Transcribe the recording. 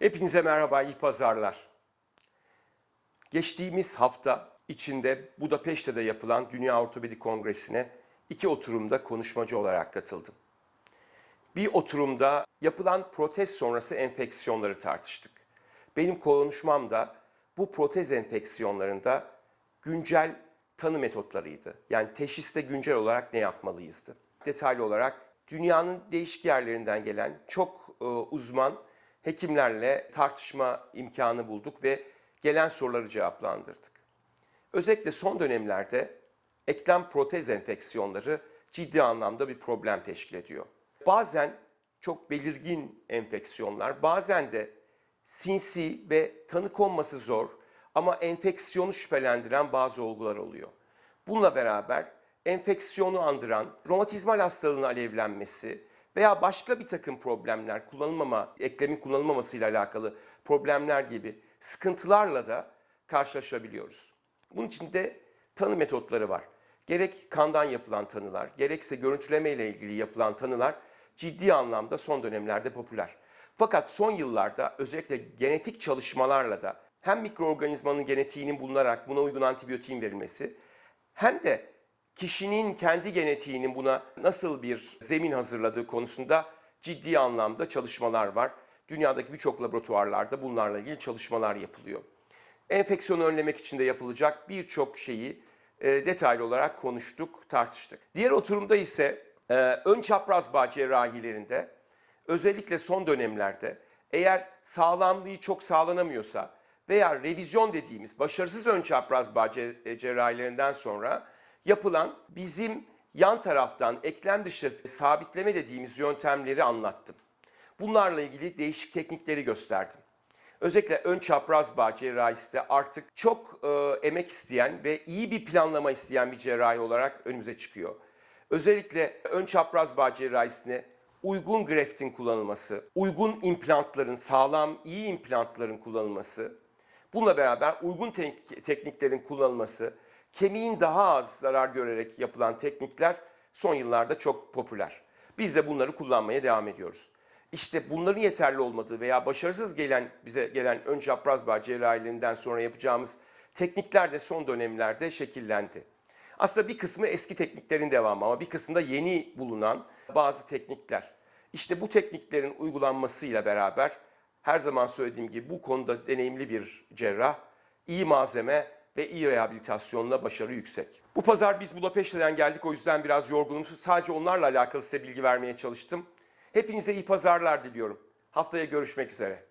Hepinize merhaba, iyi pazarlar. Geçtiğimiz hafta içinde Budapeşte'de yapılan Dünya Ortopedik Kongresi'ne iki oturumda konuşmacı olarak katıldım. Bir oturumda yapılan protez sonrası enfeksiyonları tartıştık. Benim konuşmam da bu protez enfeksiyonlarında güncel tanı metotlarıydı. Yani teşhiste güncel olarak ne yapmalıyızdı. Detaylı olarak dünyanın değişik yerlerinden gelen çok e, uzman hekimlerle tartışma imkanı bulduk ve gelen soruları cevaplandırdık. Özellikle son dönemlerde eklem protez enfeksiyonları ciddi anlamda bir problem teşkil ediyor. Bazen çok belirgin enfeksiyonlar, bazen de sinsi ve tanı konması zor ama enfeksiyonu şüphelendiren bazı olgular oluyor. Bununla beraber enfeksiyonu andıran romatizmal hastalığın alevlenmesi veya başka bir takım problemler, kullanılmama, eklemin kullanılmamasıyla alakalı problemler gibi sıkıntılarla da karşılaşabiliyoruz. Bunun için de tanı metotları var. Gerek kandan yapılan tanılar, gerekse görüntüleme ile ilgili yapılan tanılar ciddi anlamda son dönemlerde popüler. Fakat son yıllarda özellikle genetik çalışmalarla da hem mikroorganizmanın genetiğinin bulunarak buna uygun antibiyotiğin verilmesi hem de kişinin kendi genetiğinin buna nasıl bir zemin hazırladığı konusunda ciddi anlamda çalışmalar var. Dünyadaki birçok laboratuvarlarda bunlarla ilgili çalışmalar yapılıyor. Enfeksiyonu önlemek için de yapılacak birçok şeyi e, detaylı olarak konuştuk, tartıştık. Diğer oturumda ise e, ön çapraz bağ cerrahilerinde özellikle son dönemlerde eğer sağlamlığı çok sağlanamıyorsa veya revizyon dediğimiz başarısız ön çapraz bağ ce- cerrahilerinden sonra yapılan bizim yan taraftan eklem dışı sabitleme dediğimiz yöntemleri anlattım. Bunlarla ilgili değişik teknikleri gösterdim. Özellikle ön çapraz bağ cerrahisi de artık çok e, emek isteyen ve iyi bir planlama isteyen bir cerrahi olarak önümüze çıkıyor. Özellikle ön çapraz bağ cerrahisine uygun greftin kullanılması, uygun implantların, sağlam, iyi implantların kullanılması, bununla beraber uygun tek- tekniklerin kullanılması, kemiğin daha az zarar görerek yapılan teknikler son yıllarda çok popüler. Biz de bunları kullanmaya devam ediyoruz. İşte bunların yeterli olmadığı veya başarısız gelen bize gelen ön çapraz bağ cerrahilerinden sonra yapacağımız teknikler de son dönemlerde şekillendi. Aslında bir kısmı eski tekniklerin devamı ama bir kısmında yeni bulunan bazı teknikler. İşte bu tekniklerin uygulanmasıyla beraber her zaman söylediğim gibi bu konuda deneyimli bir cerrah, iyi malzeme ve iyi rehabilitasyonla başarı yüksek. Bu pazar biz Budapeşte'den geldik o yüzden biraz yorgunum. Sadece onlarla alakalı size bilgi vermeye çalıştım. Hepinize iyi pazarlar diliyorum. Haftaya görüşmek üzere.